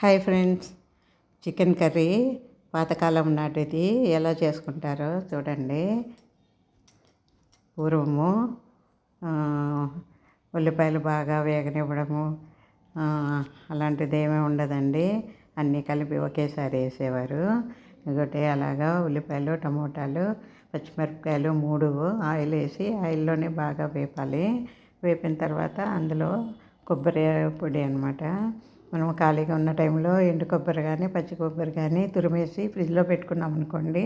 Hi friends. Chicken curry పాతకాలం నాటిది. ఎలా చేసుకుంటారో చూడండి. పూర్వము ఉల్లిపాయలు బాగా వేగనివ్వడము అలాంటిది ఏమీ ఉండదండి. అన్నీ కలిపి ఒకేసారి వేసేవారు. ఇంకోటి అలాగా ఉల్లిపాయలు టమోటాలు పచ్చిమిరపకాయలు మూడు ఆయిల్ వేసి ఆయిల్లోనే బాగా వేపాలి. వేపిన తర్వాత అందులో కొబ్బరి పొడి అనమాట మనం ఖాళీగా ఉన్న టైంలో ఎండు కొబ్బరి కానీ పచ్చి కొబ్బరి కానీ తురిమేసి ఫ్రిడ్జ్లో పెట్టుకున్నాం అనుకోండి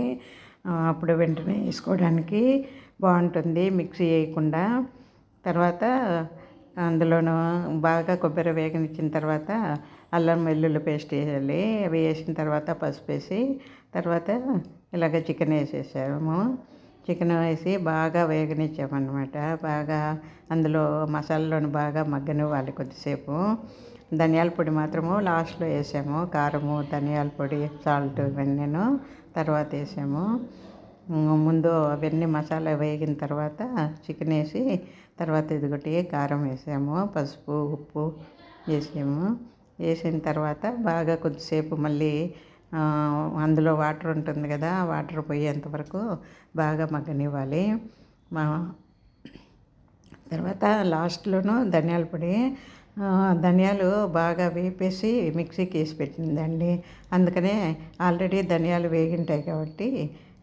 అప్పుడు వెంటనే వేసుకోవడానికి బాగుంటుంది మిక్సీ వేయకుండా. తర్వాత అందులోనూ బాగా కొబ్బరి వేగనిచ్చిన తర్వాత అల్లం వెల్లుల్లి పేస్ట్ వేయాలి. అవి వేసిన తర్వాత పసుపు వేసి తర్వాత ఇలాగ చికెన్ వేసేసాము. చికెన్ వేసి బాగా వేగనిచ్చామన్నమాట. బాగా అందులో మసాలాలోని బాగా మగ్గనివ్వాలి కొద్దిసేపు. ధనియాల పొడి మాత్రము లాస్ట్లో వేసాము. కారము ధనియాల పొడి సాల్ట్ ఇవన్నీను తర్వాత వేసాము. ముందు అవన్నీ మసాలా వేగిన తర్వాత చికెన్ వేసి తర్వాత ఇదిగొట్టి కారం వేసాము. పసుపు ఉప్పు వేసాము. వేసిన తర్వాత బాగా కొద్దిసేపు మళ్ళీ అందులో వాటర్ ఉంటుంది కదా వాటర్ పోయేంత వరకు బాగా మగ్గనివ్వాలి. మా తర్వాత లాస్ట్లోనూ ధనియాల పొడి ధనియాలు బాగా వేపేసి మిక్సీకి వేసి పెట్టిందండి. అందుకనే ఆల్రెడీ ధనియాలు వేగింటాయి కాబట్టి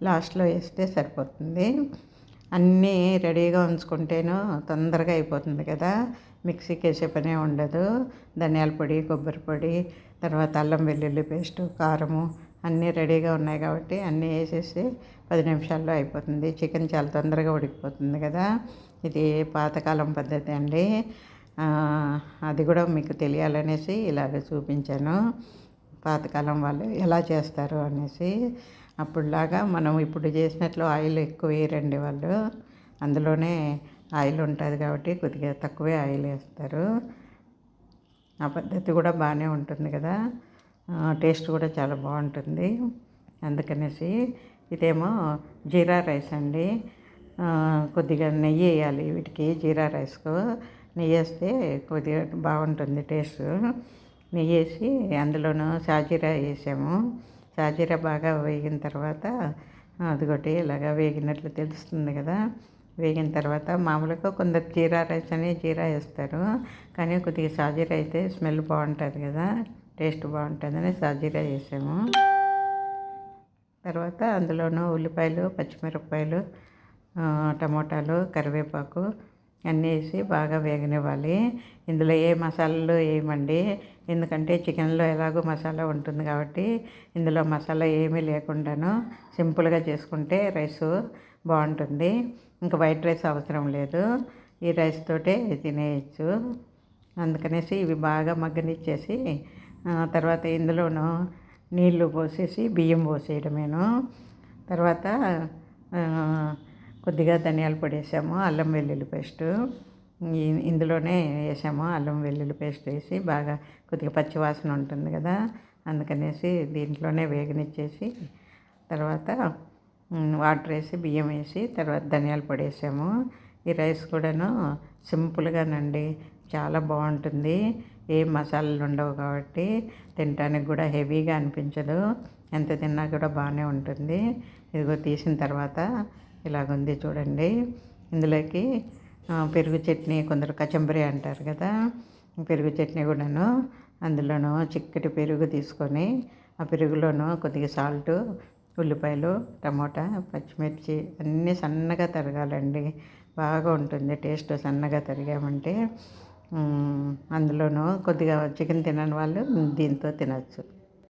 లాస్ట్లో వేస్తే సరిపోతుంది. అన్నీ రెడీగా ఉంచుకుంటేను తొందరగా అయిపోతుంది కదా. మిక్సీకి వేసే పనే ఉండదు. ధనియాల పొడి కొబ్బరి పొడి తర్వాత అల్లం వెల్లుల్లి పేస్టు కారము అన్నీ రెడీగా ఉన్నాయి కాబట్టి అన్నీ వేసేసి పది నిమిషాల్లో అయిపోతుంది. చికెన్ చాలా తొందరగా ఉడికిపోతుంది కదా. ఇది పాతకాలం పద్ధతి అండి. అది కూడా మీకు తెలియాలనేసి ఇలాగ చూపించాను. పాతకాలం వాళ్ళు ఎలా చేస్తారు అనేసి అప్పుడులాగా మనం ఇప్పుడు చేసినట్లు ఆయిల్ ఎక్కువ వేయరండి వాళ్ళు. అందులోనే ఆయిల్ ఉంటుంది కాబట్టి కొద్దిగా తక్కువే ఆయిల్ వేస్తారు. ఆ పద్ధతి కూడా బాగానే ఉంటుంది కదా. టేస్ట్ కూడా చాలా బాగుంటుంది. అందుకనేసి ఇదేమో జీరా రైస్ అండి. కొద్దిగా నెయ్యి వేయాలి వీటికి జీరా రైస్కు. నెయ్యి వేస్తే కొద్దిగా బాగుంటుంది టేస్ట్. నెయ్యి వేసి అందులోనూ సాజీరా వేసాము. సాజీరా బాగా వేగిన తర్వాత అదిగొట్టి ఇలాగా వేగినట్లు తెలుస్తుంది కదా. వేగిన తర్వాత మామూలుగా కొందరు జీరా రైస్ అని జీరా వేస్తారు. కానీ కొద్దిగా సాజీరా అయితే స్మెల్ బాగుంటుంది కదా. టేస్ట్ బాగుంటుందని సాజీరా వేసాము. తర్వాత అందులోనూ ఉల్లిపాయలు పచ్చిమిరపకాయలు టమోటాలు కరివేపాకు అన్నీ వేసి బాగా వేగనివ్వాలి. ఇందులో ఏ మసాలాలు వేయమండి? ఎందుకంటే చికెన్లో ఎలాగో మసాలా ఉంటుంది కాబట్టి ఇందులో మసాలా ఏమీ లేకుండాను సింపుల్గా చేసుకుంటే రైస్ బాగుంటుంది. ఇంకా వైట్ రైస్ అవసరం లేదు. ఈ రైస్ తోటే తినేయచ్చు. అందుకనేసి ఇవి బాగా మగ్గనిచ్చేసి తర్వాత ఇందులోనూ నీళ్ళు పోసేసి బియ్యం పోసేయడమేను. తర్వాత కొద్దిగా ధనియాల పొడి వేసాము అల్లం వెల్లుల్లి పేస్టు. ఇందులోనే వేసాము అల్లం వెల్లుల్లి పేస్ట్ వేసి బాగా కొద్దిగా పచ్చివాసన ఉంటుంది కదా అందుకనేసి దీంట్లోనే వేగనిచ్చేసి తర్వాత వాటర్ వేసి బియ్యం వేసి తర్వాత ధనియాల పొడి వేసాము. ఈ రైస్ కూడాను సింపుల్గానండి చాలా బాగుంటుంది. ఏ మసాలాలు ఉండవు కాబట్టి తినడానికి కూడా హెవీగా అనిపించదు. ఎంత తిన్నా కూడా బాగానే ఉంటుంది. ఇదిగో తీసిన తర్వాత ఇలాగుంది చూడండి. ఇందులోకి పెరుగు చట్నీ కొందరు కచంబరి అంటారు కదా పెరుగు చట్నీ కూడాను అందులోనూ చిక్కటి పెరుగు తీసుకొని ఆ పెరుగులోనూ కొద్దిగా సాల్ట్ ఉల్లిపాయలు టమోటా పచ్చిమిర్చి అన్నీ సన్నగా తరగాలండి. బాగా ఉంటుంది టేస్ట్ సన్నగా తరిగామంటే అందులోనూ కొద్దిగా చికెన్ తినని వాళ్ళు దీంతో తినచ్చు.